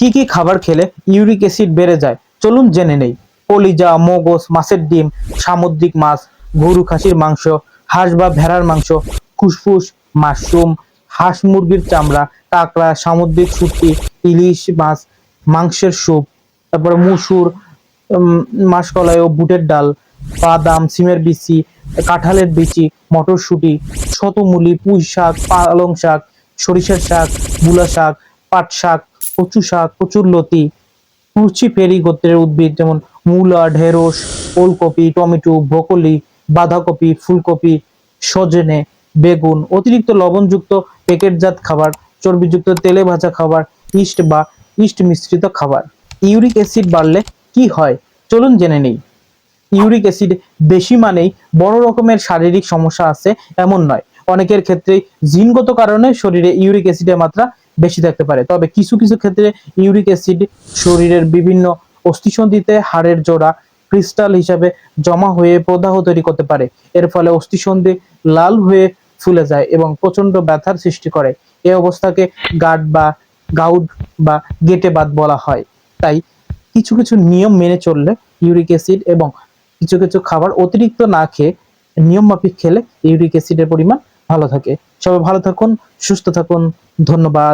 কি কি খাবার খেলে ইউরিক অ্যাসিড বেড়ে যায়? চলুন জেনে নেই। কলিজা, মগজ, মাছের ডিম, সামুদ্রিক মাছ, গরু খাসির মাংস, হাঁস বা ভেড়ার মাংস ফুসফুস মাশরুম, হাঁস মুরগির চামড়া, কাঁকড়া, সামুদ্রিক শুটকি, ইলিশ মাছ, মাংসের স্যুপ, তারপরে মুসুর মাসকলাই ও বুটের ডাল, বাদাম, সিমের বিচি, কাঁঠালের বিচি, মটরশুঁটি, শতমূলি পুঁই শাক পালং শাক, সরিষার শাক, মূলা শাক, পাট শাক কচু শাক, কচুর লতি কুচি ফেরি গোত্রের উদ্ভিদ যেমন মূলা, ঢেঁড়স, ওলকপি, টমেটো, ব্রোকলি, বাঁধাকপি, ফুলকপি, সজনে, বেগুন, অতিরিক্ত লবণযুক্ত প্যাকেটজাত খাবার, চর্বিযুক্ত তেলে ভাজা খাবার, ইস্ট বা ইস্ট মিশ্রিত খাবার। ইউরিক অ্যাসিড বাড়লে কি হয়? চলুন জেনে নেই। ইউরিক অ্যাসিড বেশি মানেই বড় রকমের শারীরিক সমস্যা আছে, এমন নয়। অনেকের ক্ষেত্রে জিনগত কারণে শরীরে ইউরিক অ্যাসিডের মাত্রা বেশি থাকতে পারে। তবে কিছু কিছু ক্ষেত্রে ইউরিক অ্যাসিড শরীরের বিভিন্ন অস্থিসন্ধিতে হাড়ের জোড়া ক্রিস্টাল হিসাবে জমা হয়ে প্রদাহ তৈরি করতে পারে। এর ফলে অস্থিসন্ধি লাল হয়ে ফুলে যায় এবং প্রচণ্ড ব্যথার সৃষ্টি করে। এই অবস্থাকে গার্ড বা গাউড বা গেটে বাত বলা হয়। তাই কিছু কিছু নিয়ম মেনে চললে ইউরিক অ্যাসিড এবং কিছু কিছু খাবার অতিরিক্ত না খেয়ে নিয়ম মাফিক খেলে ইউরিক অ্যাসিডের পরিমাণ ভালো থাকে। সবাই ভালো থাকুন, সুস্থ থাকুন, ধন্যবাদ।